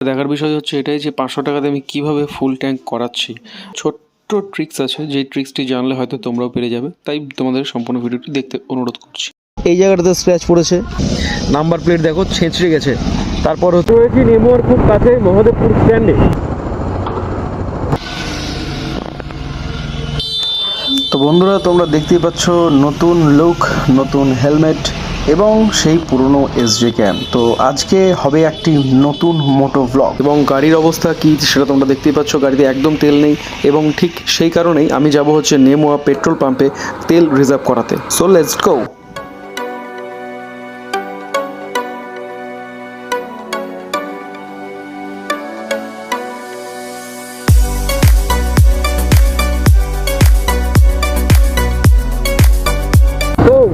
দেখার বিষয় হচ্ছে এটাই যে পাঁচশো টাকাতে আমি কীভাবে ফুল ট্যাঙ্ক করাচ্ছি। ছোট্ট ট্রিক্স আছে যেই ট্রিক্সটি জানলে হয়তো তোমরাও পেরে যাবে তাই তোমাদের সম্পূর্ণ ভিডিওটি দেখতে অনুরোধ করছি। এই জায়গাটাতে স্ক্র্যাচ পড়েছে। নাম্বার প্লেট দেখো ছেঁচড়ে গেছে। তারপর হচ্ছে রয়েছি নেমুয়ার খুব কাছে মহাদেবপুর স্ট্যান্ডে তো বন্ধুরা তোমরা দেখতেই পাচ্ছ নতুন লুক নতুন হেলমেট এবং সেই পুরনো এসজে ক্যাম তো আজকে হবে একটি নতুন মোটো ব্লগ এবং গাড়ির অবস্থা কি সেটা তোমরা দেখতেই পাচ্ছ, গাড়িতে একদম তেল নেই এবং ঠিক সেই কারণেই আমি যাব হচ্ছে নেমোয়া পেট্রোল পাম্পে তেল রিজার্ভ করাতে। So let's go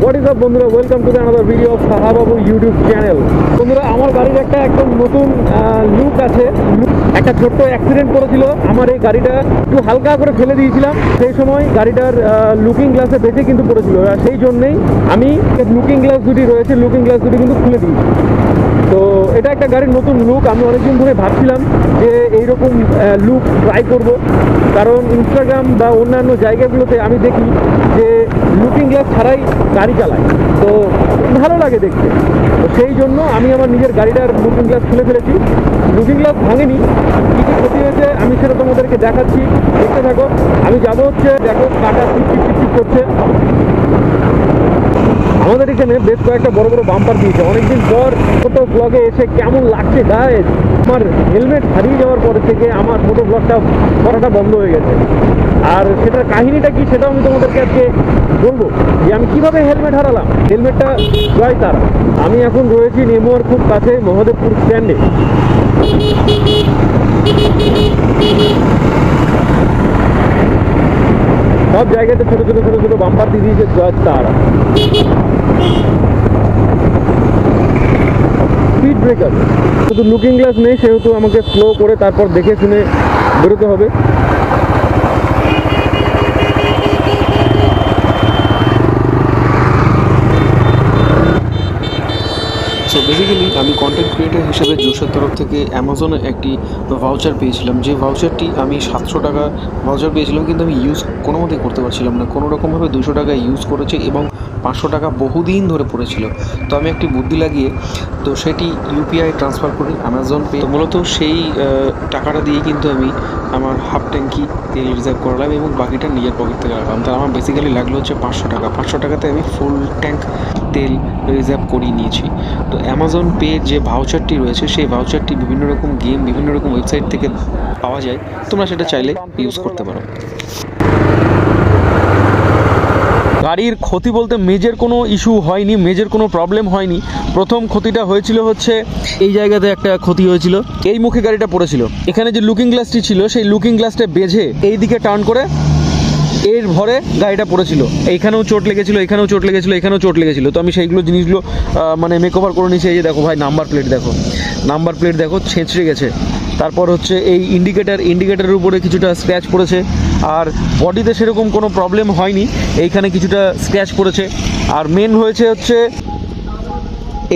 what is up বন্ধুরা? Welcome to the another video of Sahababu YouTube channel বন্ধুরা, আমার গাড়ির একটা একদম নতুন লুক আছে। একটা ছোট্ট অ্যাক্সিডেন্ট করেছিল। আমার এই গাড়িটা একটু হালকা করে ফেলে দিয়েছিলাম। সেই সময় গাড়িটার লুকিং গ্লাসে বেঁচে কিন্তু পড়েছিল। আর সেই জন্যেই আমি লুকিং গ্লাস দুটি রয়েছে। লুকিং গ্লাস দুটি কিন্তু খুলে দিয়েছি। তো এটা একটা গাড়ির নতুন লুক আমি অনেকদিন ধরে ভাবছিলাম যে এইরকম লুক ট্রাই করব। কারণ ইনস্টাগ্রাম বা অন্যান্য জায়গাগুলোতে আমি দেখি যে লুকিং গ্লাস ছাড়াই গাড়ি চালায় তো ভালো লাগে দেখতে। তো সেই জন্য আমি আমার নিজের গাড়িটার লুকিং গ্লাস খুলে ফেলেছি। লুকিং গ্লাস ভাঙেনি। কী কী ক্ষতি হয়েছে, আমি সেটা তোমাদেরকে দেখাচ্ছি। দেখতে থাকো। আমি যাব হচ্ছে, দেখো কাটা টিপ টিপ করছে। আমাদের এখানে বেশ কয়েকটা বড় বড় বাম্পার দিয়েছে। অনেকদিন পর ছোটো ব্লগে এসে কেমন লাগছে গায়ে আমার হেলমেট হারিয়ে যাওয়ার পর থেকে আমার ছোটো ব্লগটা করাটা বন্ধ হয়ে গেছে। আর সেটার কাহিনীটা কি সেটাও আমি তোমাদেরকে আজকে বলব যে আমি কীভাবে হেলমেট হারালাম? হেলমেটটা জয় তারা। আমি এখন রয়েছি নেমুয়ার খুব কাছে মহাদেবপুর স্ট্যান্ডে সব জায়গাতে ছোটো ছোটো ছোটো ছোটো বাম্পার দিয়ে দিয়েছে জয় তারা। স্পিড ব্রেকার শুধু লুকিং গ্লাস নেই, সেহেতু আমাকে স্লো করে তারপর দেখে শুনে বেরোতে হবে। সো বেসিক্যালি আমি কন্টেন্ট ক্রিয়েটার হিসেবে জোশের তরফ থেকে অ্যামাজনে একটি ভাউচার পেয়েছিলাম। যে ভাউচারটি আমি সাতশো টাকা ভাউচার পেয়েছিলাম, কিন্তু আমি ইউজ কোনো মতেই করতে পারছিলাম না। কোনো রকমভাবে দুশো টাকা ইউজ করেছি এবং পাঁচশো টাকা বহুদিন ধরে পড়েছিল। তো আমি একটি বুদ্ধি লাগিয়ে, তো সেটি ইউপিআই ট্রান্সফার করি অ্যামাজন পে মূলত সেই টাকাটা দিয়ে কিন্তু আমি আমার হাফ ট্যাঙ্কি তেল রিজার্ভ করালাম এবং বাকিটা নিজের পকেট থেকে রাখলাম। তার আমার বেসিক্যালি লাগল হচ্ছে পাঁচশো টাকা। পাঁচশো টাকাতে আমি ফুল ট্যাঙ্ক তেল রিজার্ভ করিয়ে নিয়েছি। তো অ্যামাজন পে যে ভাউচারটি রয়েছে, সেই ভাউচারটি বিভিন্ন রকম গেম বিভিন্ন রকম ওয়েবসাইট থেকে পাওয়া যায়। তোমরা সেটা চাইলে ইউজ করতে পারো। গাড়ির ক্ষতি বলতে মেজের কোনো ইস্যু হয়নি মেজের কোনো প্রবলেম হয়নি। প্রথম ক্ষতিটা হয়েছিল হচ্ছে, এই জায়গাতে একটা ক্ষতি হয়েছিল। এই মুখে গাড়িটা পড়েছিল। এখানে যে লুকিং গ্লাসটি ছিল, সেই লুকিং গ্লাসটা বেঝে এই দিকে টার্ন করে এর ভরে গাড়িটা পড়েছিল। এইখানেও চোট লেগেছিল, এখানেও চোট লেগেছিল, এখানেও চোট লেগেছিল। তো আমি সেইগুলো জিনিসগুলো মানে মেকওভার করে নিয়েছি। এই যে দেখো ভাই নাম্বার প্লেট দেখো। নাম্বার প্লেট দেখো, ছেঁচড়ে গেছে। তারপর হচ্ছে এই ইন্ডিকেটার ইন্ডিকেটারের উপরে কিছুটা স্ক্র্যাচ পড়েছে। আর বডিতে সেরকম কোনো প্রবলেম হয়নি, এইখানে কিছুটা স্ক্র্যাচ পড়েছে। আর মেন হয়েছে হচ্ছে,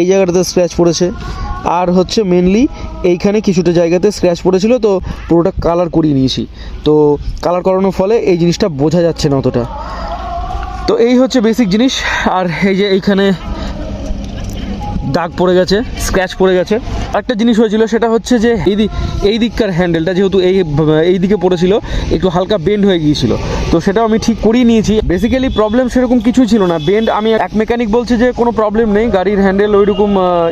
এই জায়গাটাতে স্ক্র্যাচ পড়েছে। আর হচ্ছে মেনলি এইখানে কিছুটা জায়গাতে স্ক্র্যাচ পড়েছিল, তো পুরোটা কালার করিয়ে নিয়েছি। তো কালার করানোর ফলে এই জিনিসটা বোঝা যাচ্ছে না অতটা। তো এই হচ্ছে বেসিক জিনিস। আর এই যে এইখানে দাগ পড়ে গেছে স্ক্র্যাচ পড়ে গেছে। একটা জিনিস হয়েছিল, সেটা হচ্ছে যে দিক এই দিককার হ্যান্ডেলটা যেহেতু এই এই দিকে পড়েছিল, একটু হালকা বেন্ড হয়ে গিয়েছিল। তো সেটাও আমি ঠিক করিয়ে নিয়েছি। বেসিক্যালি প্রবলেম সেরকম কিছুই ছিল না। বেন্ড আমি এক মেকানিক বলছে যে, কোনো প্রবলেম নেই, গাড়ির হ্যান্ডেল ওইরকম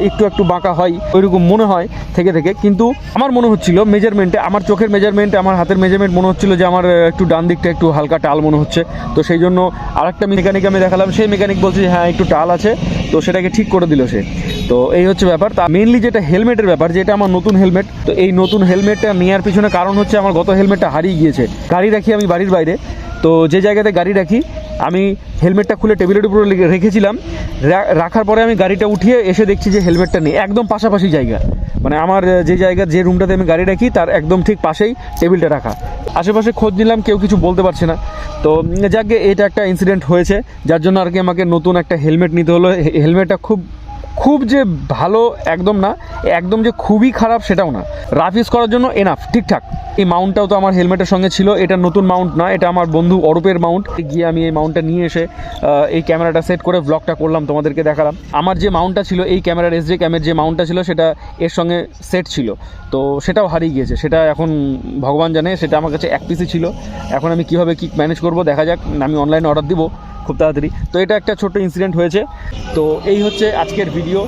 একটু একটু বাঁকা হয়, ওইরকম মনে হয় থেকে থেকে। কিন্তু আমার মনে হচ্ছিল মেজারমেন্টে আমার চোখের মেজারমেন্ট আমার হাতের মেজারমেন্ট মনে হচ্ছিল যে, আমার একটু ডান দিকটা একটু হালকা টাল মনে হচ্ছে। তো সেই জন্য আরেকটা মেকানিক আমি দেখালাম। সেই মেকানিক বলছে যে হ্যাঁ একটু টাল আছে। তো সেটাকে ঠিক করে দিল সে। তো এই হচ্ছে ব্যাপার। তা মেনলি যেটা হেলমেটের ব্যাপার, যেটা আমার নতুন হেলমেট তো এই নতুন হেলমেটটা নেওয়ার পিছনে কারণ হচ্ছে আমার গত হেলমেটটা হারিয়ে গিয়েছে। গাড়ি রাখি আমি বাড়ির বাইরে। তো যে জায়গাতে গাড়ি রাখি, আমি হেলমেটটা খুলে টেবিলের উপরে রেখেছিলাম। রাখার পরে আমি গাড়িটা উঠিয়ে এসে দেখছি যে হেলমেটটা নেই। একদম পাশাপাশি জায়গা। মানে আমার যে জায়গা, যে রুমটাতে আমি গাড়ি রাখি, তার একদম ঠিক পাশেই টেবিলটা রাখা। আশেপাশে খোঁজ নিলাম, কেউ কিছু বলতে পারছে না। তো যাকে এটা একটা ইনসিডেন্ট হয়েছে। যার জন্য আর কি আমাকে নতুন একটা হেলমেট নিতে হলো। হেলমেটটা খুব খুব যে ভালো একদম না, একদম যে খুবই খারাপ সেটাও না। রাফ ইউজ করার জন্য এনাফ ঠিকঠাক। এই মাউন্টটাও তো আমার হেলমেটের সঙ্গে ছিল, এটা নতুন মাউন্ট না, এটা আমার বন্ধু অরূপের মাউন্ট। গিয়ে আমি এই মাউন্টটা নিয়ে এসে এই ক্যামেরাটা সেট করে ব্লগটা করলাম, তোমাদেরকে দেখালাম। আমার যে মাউন্টটা ছিল, এই ক্যামেরার এস জে ক্যামের যে মাউন্টটা ছিল, সেটা এর সঙ্গে সেট ছিল। তো সেটাও হারিয়ে গিয়েছে, সেটা এখন ভগবান জানে, সেটা আমার কাছে এক পিসই ছিল। এখন আমি কীভাবে কী ম্যানেজ করব, দেখা যাক, আমি অনলাইনে অর্ডার দিব। খুব তাড়াতাড়ি। তো এটা একটা ছোট্ট ইনসিডেন্ট হয়েছে। তো এই হচ্ছে আজকের ভিডিও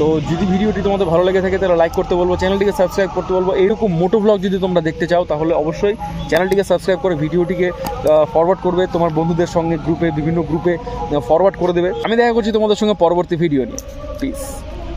তো যদি ভিডিওটি তোমাদের ভালো লেগে থাকে, তাহলে লাইক করতে বলব চ্যানেলটিকে সাবস্ক্রাইব করতে বলব। এইরকম মোটো ব্লগ যদি তোমরা দেখতে চাও, তাহলে অবশ্যই চ্যানেলটিকে সাবস্ক্রাইব করে ভিডিওটিকে ফরওয়ার্ড করবে। তোমার বন্ধুদের সঙ্গে গ্রুপে বিভিন্ন গ্রুপে ফরওয়ার্ড করে দেবে। আমি দেখা করছি তোমাদের সঙ্গে পরবর্তী ভিডিও নিয়ে। প্লিজ